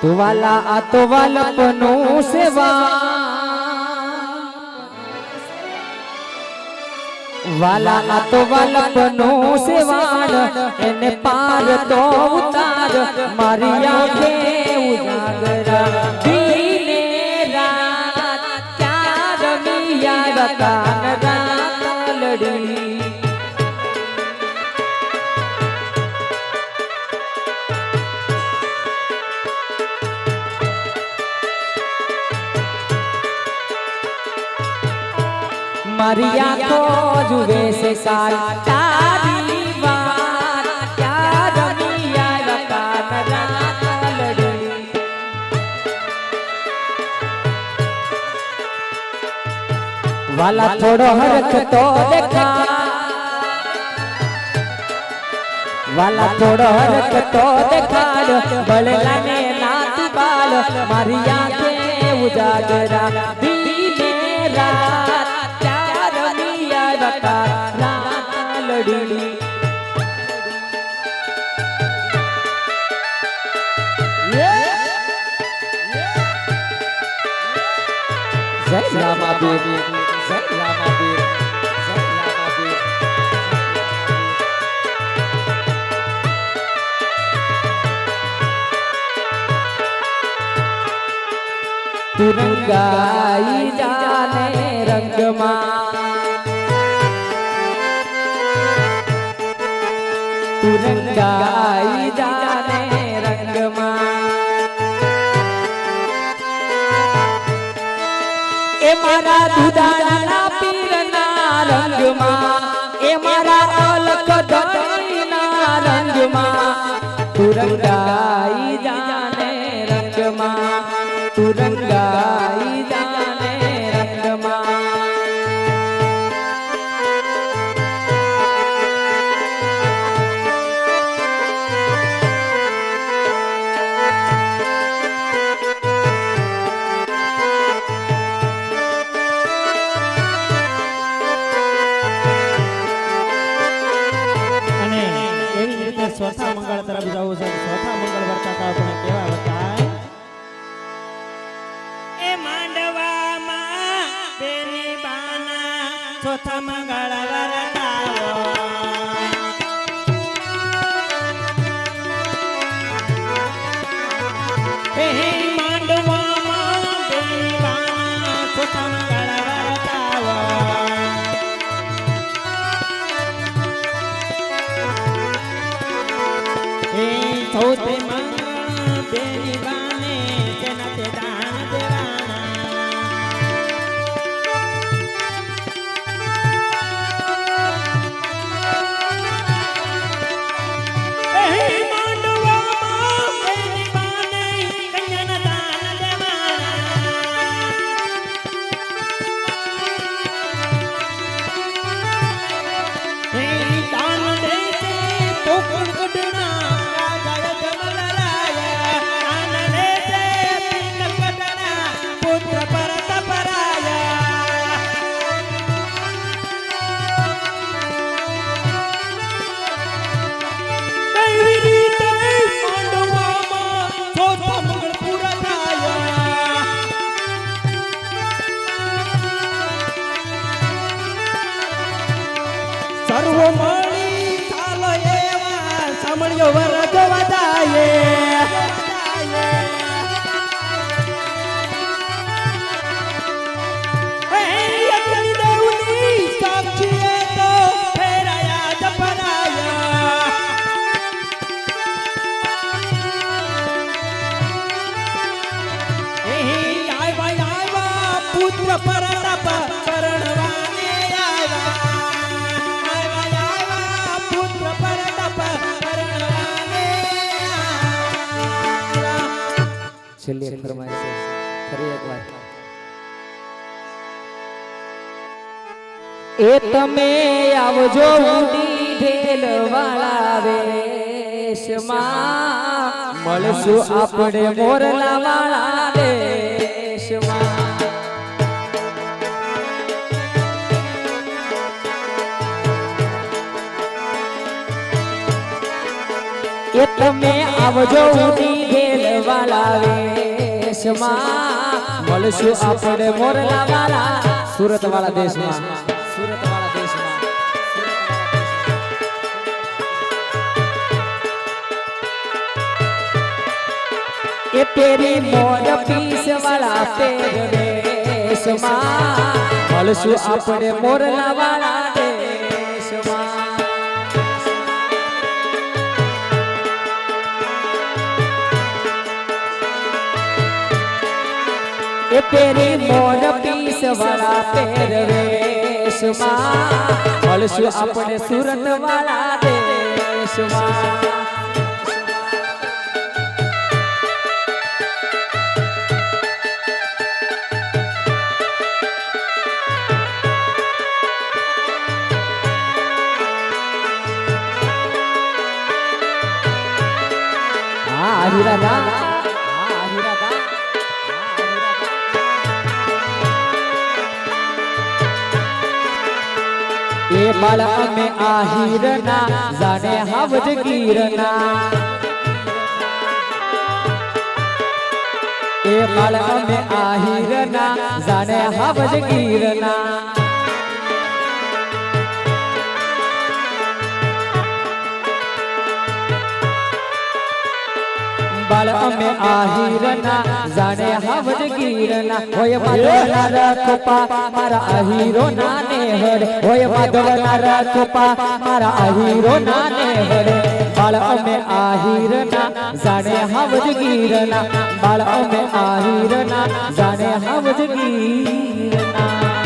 તો વાલા આ તો વાલપનું સેવા. વાલા આ તો વાલપનું સેવાળ, એને પાર તો ઉતાર. મારી આંખે ઉજાગરા દિને રાત, ચાર મિયા કાન રાત લડી. મારી આંખો જુએ છે કાલ તારી વાત ક્યાં રમી આવ્યા કાન વાલા થોડો હરખ તો દેખા વાલા થોડો હરખ તો દેખાડ બળેલા ને નાત બાળ. મારી આંખે ઉજાગરા. દીને લડી જય તુરંગાઈ જાને રંગમાં. રંગમાં. એ મારા દુધાના પીરના રંગમાં. એ મારા અલક ધણીના રંગમાં. ચોથા મંગળ તરફ જવું છે. ચોથા મંગળ વર્તાતા આપણે કેવા વર્તાય એ માંડવામાં બેની બાના ચોથા મંગળ વર્તાવો સર્વ મળી ચાલો એવા વધાયે. છેલ્લી ફરમાય છે. ફરી એકવાર. એ તમે આવજો ઉડી ઢેલ વાળા વેશમાં. મળશું આપણે મોરલા વાળા દેશમાં એ તમે આવજો ઉડી વાળા વેશમાં મળશું આપણે મોરલા વાલા સુરત વાળા દેશમાં. સુરત વાળા દેશમાં. એ તેરી મોર પીસ વાળા પેરવેશમાં મળશું આપણે મોરલા વાળા પેરી મોર પીસ વાળા પહેરવેશમાં મળશું આપણે સુરત વાળા દેશમાં હા હીરાદા બાળ અમે આહીરના જાણે હાવજ ગીરના. એ બાળ અમે આહીરના જાણે હાવજ ગીરના. બાળ અમે આહીરના, જાણે હાવજ ગીરના. હોય માધવના રખપા મારા આહીરો નાને હરે હોય માધવના રખપા મારા આહીરો નાને હરે બાળ અમે આહીરના, જાણે હાવજ ગીરના. બાળ અમે આહીરના, જાણે હાવજ ગીરના.